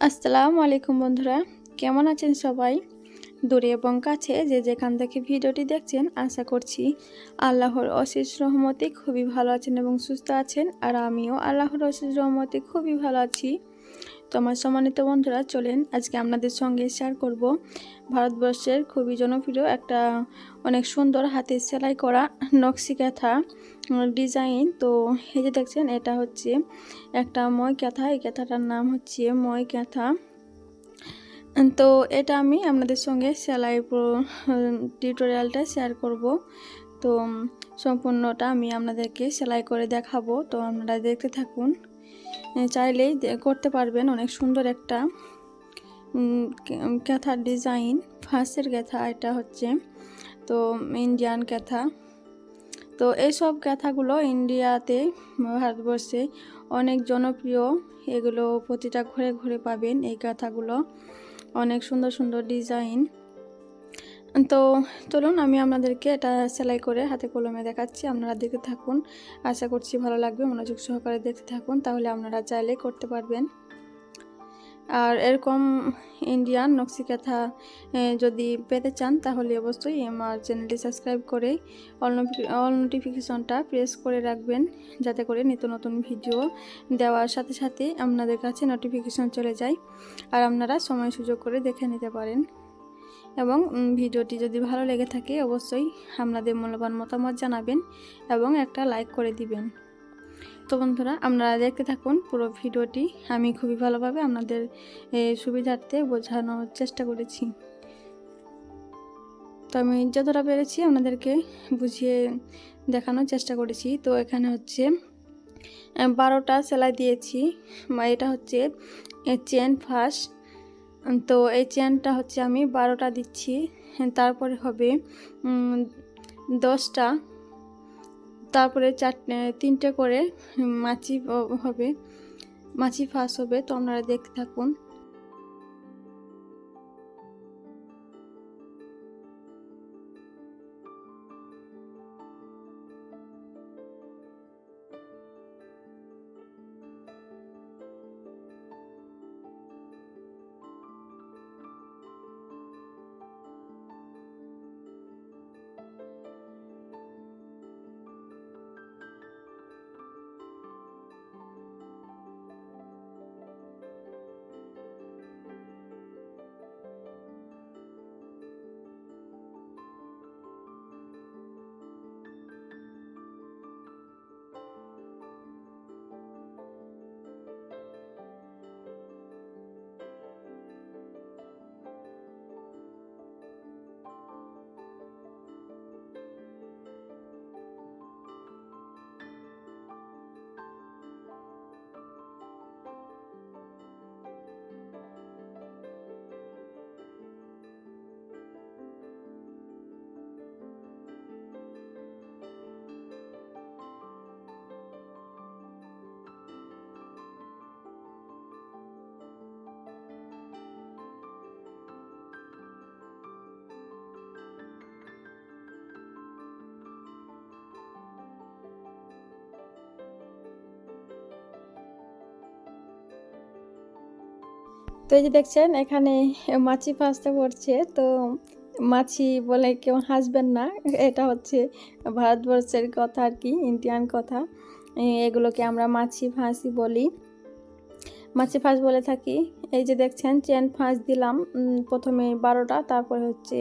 আসসালামু আলাইকুম বন্ধুরা, কেমন আছেন সবাই? দূরে এবং কাছে যে যেখান থেকে ভিডিওটি দেখছেন, আশা করছি আল্লাহর অশেষ রহমতে খুবই ভালো আছেন এবং সুস্থ আছেন। আর আমিও আল্লাহর অশেষ রহমতে খুবই ভালো আছি। তো আমার সম্মানিত বন্ধুরা, চলেন আজকে আপনাদের সঙ্গে শেয়ার করব। ভারতবর্ষের খুবই জনপ্রিয় একটা অনেক সুন্দর হাতের সেলাই করা নকশি কাঁথা ডিজাইন তো এই যে দেখছেন, এটা হচ্ছে একটা মই কাঁথা এই কাঁথাটার নাম হচ্ছে মই কাঁথা তো এটা আমি আপনাদের সঙ্গে সেলাই টিউটোরিয়ালটা শেয়ার করব। তো সম্পূর্ণটা আমি আপনাদেরকে সেলাই করে দেখাবো। তো আপনারা দেখতে থাকুন। চাইলেই করতে পারবেন। অনেক সুন্দর একটা ক্যাথার ডিজাইন। ফাঁসের ক্যাথা, এটা হচ্ছে, তো, ইন্ডিয়ান ক্যাথা। তো এইসব ক্যাথাগুলো ইন্ডিয়াতে, ভারতবর্ষে অনেক জনপ্রিয়। এগুলো প্রতিটা ঘরে ঘরে পাবেন এই কাঁথাগুলো অনেক সুন্দর সুন্দর ডিজাইন। তো চলুন, আমি আপনাদেরকে এটা সেলাই করে হাতে কলমে দেখাচ্ছি। আপনারা দেখতে থাকুন। আশা করছি ভালো লাগবে, মনোযোগ সহকারে দেখতে থাকুন। তাহলে আপনারা চাইলে করতে পারবেন। আর এরকম ইন্ডিয়ান নকশিকাথা যদি পেতে চান, তাহলে অবশ্যই আমার চ্যানেলটি সাবস্ক্রাইব করে অল অল নোটিফিকেশনটা প্রেস করে রাখবেন, যাতে করে নিত্য নতুন ভিডিও দেওয়ার সাথে সাথে আপনাদের কাছে নোটিফিকেশন চলে যায়। আর আপনারা সময় সুযোগ করে দেখে নিতে পারেন। এবং ভিডিওটি যদি ভালো লেগে থাকে অবশ্যই আপনাদের মূল্যবান মতামত জানাবেন এবং একটা লাইক করে দিবেন। তো বন্ধুরা, আপনারা দেখতে থাকুন পুরো ভিডিওটি। আমি খুবই ভালোভাবে আপনাদের সুবিধার্থে বোঝানোর চেষ্টা করেছি। তো আমি যতটা পেরেছি আপনাদেরকে বুঝিয়ে দেখানোর চেষ্টা করেছি। তো এখানে হচ্ছে বারোটা সেলাই দিয়েছি। এটা হচ্ছে চেন ফার্স্ট তো এই চেনটা হচ্ছে আমি বারোটা দিচ্ছি। তারপরে হবে দশটা। তারপরে চারটে, তিনটে করে মাছি হবে। মাছি ফাঁস হবে, তো আপনারা দেখতে থাকুন। তো এই যে দেখছেন, এখানে মাছি ফাঁসতে পড়ছে। তো মাছি বলে কেউ হাসবেন না, এটা হচ্ছে ভারতবর্ষের কথা আর কি, ইন্ডিয়ান কথা। এগুলোকে আমরা মাছি ফাঁসি বলি। মাছি ফাঁস বলে থাকি। এই যে দেখছেন, চেন ফাঁস দিলাম প্রথমে বারোটা, তারপরে হচ্ছে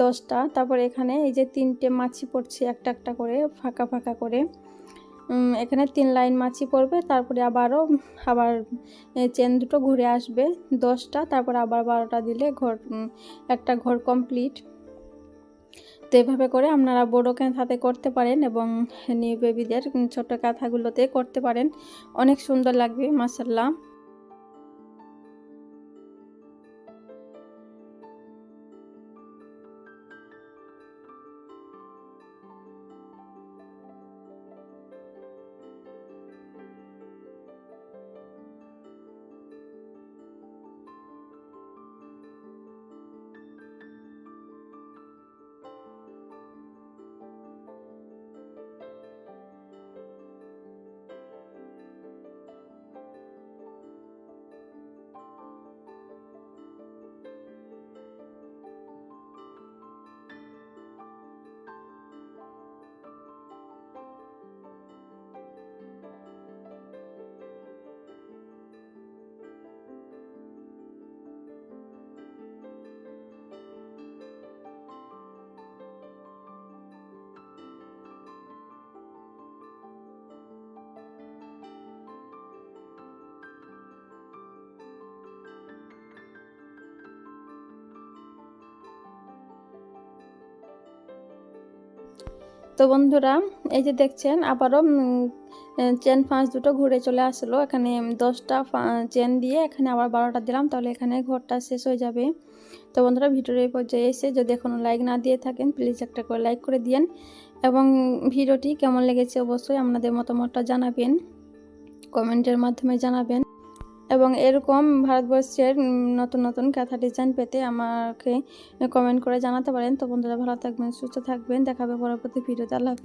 দশটা। তারপরে এখানে এই যে তিনটে মাছি পড়ছে, একটা একটা করে, ফাঁকা ফাঁকা করে। এখানে তিন লাইন মাছি পড়বে, তারপরে আবারও, আবার চেন দুটো ঘুরে আসবে, দশটা, তারপর আবার বারোটা দিলে ঘর একটা ঘর কমপ্লিট তো এভাবে করে আপনারা বড়ো কাঁথাতে করতে পারেন এবং নিউ বেবিদের ছোটো কাঁথাগুলোতে করতে পারেন। অনেক সুন্দর লাগবে মাসাল্লাহ তো বন্ধুরা, এই যে দেখছেন, আবারও চেন ফাঁস দুটো ঘুরে চলে আসলো। এখানে দশটা চেন দিয়ে এখানে আবার বারোটা দিলাম, তাহলে এখানে ঘরটা শেষ হয়ে যাবে। তো বন্ধুরা, ভিডিওর এই পর্যায়ে এসে যদি এখনও লাইক না দিয়ে থাকেন, প্লিজ একটা করে লাইক করে দিয়েন। এবং ভিডিওটি কেমন লেগেছে অবশ্যই আপনাদের মতামতটা জানাবেন, কমেন্টের মাধ্যমে জানাবেন। এবং এরকম ভারতবর্ষের নতুন নতুন কাঁথা ডিজাইন পেতে আমাকে কমেন্ট করে জানাতে পারেন। তো বন্ধুরা, ভালো থাকবেন, সুস্থ থাকবেন। দেখাবে পরবর্তী ভিডিওতে আল্লাহ হাফিজ।